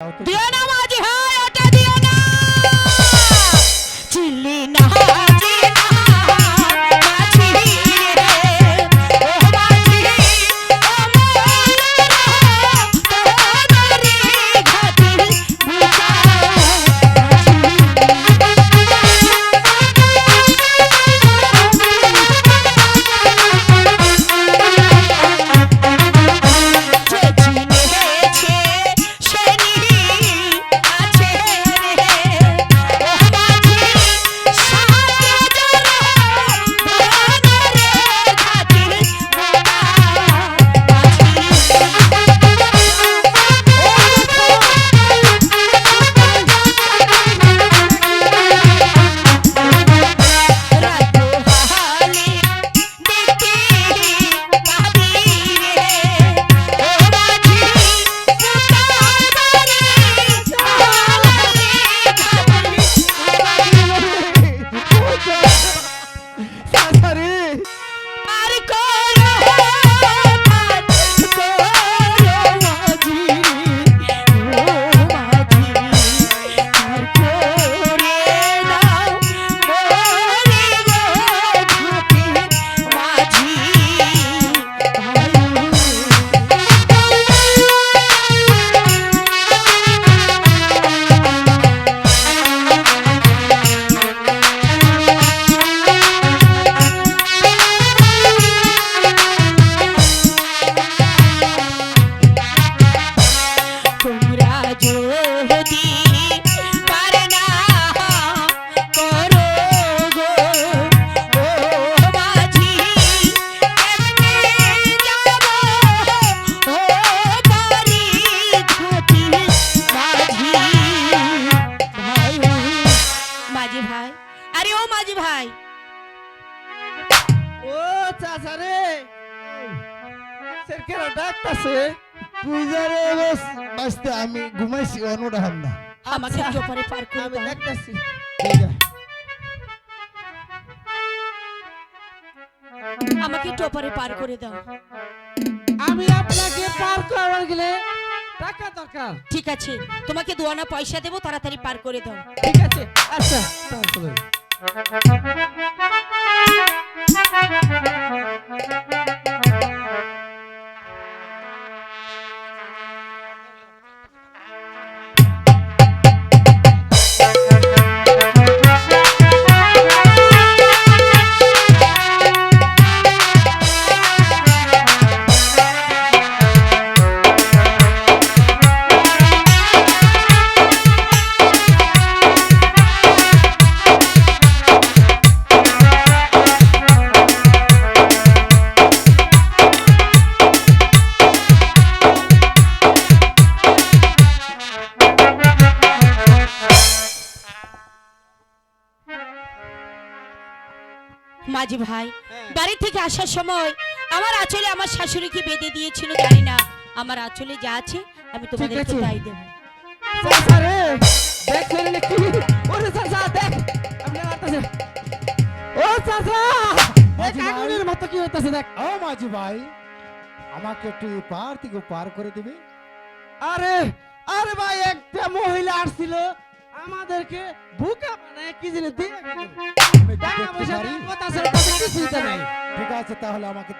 দাও আরে ও মাঝি ভাই। ও চাচারে, সেরকেরা ডাকতাছে। পূজারে বেশ বাঁচতে আমি ঘুমাইছি অনুটা হাম না। আমাকে একটু পরে পার করে আমি দাও। ডাকতাছি। আমাকে একটু পরে করে দাও। আমি আপনাকে পার করার গেলে টাকা দরকার। ঠিক আছে তোমাকে দুয়ানা পয়সা দেবো তাড়াতাড়ি পার করে দাও। ঠিক আছে আচ্ছা Thank you. মাঝি ভাই হ্যাঁ। বাড়ি থেকে আসার সময় আমার আঁচলে আমার শাশুড়িকে বেঁধে দিয়েছিল জানি না। আমার আঁচলে যা আছে আমি তোমাদেরকে। তাই দেবো। চাচারে দেখ ফেলে কি ওরে চাচা দেখ। আপনি মারতেছে ও চাচা দেখ আগুনের মতো কি হইতাছে দেখ। ও মাঝি ভাই আমাকে একটু পার থেকে পার করে দিবে। আরে আরে ভাই একটা মহিলা আসছিল। আমাদেরকে বুকা কি জিনিস দিয়ে পারি? কথা কিছুই তো নাই ঠিক আছে তাহলে আমাকে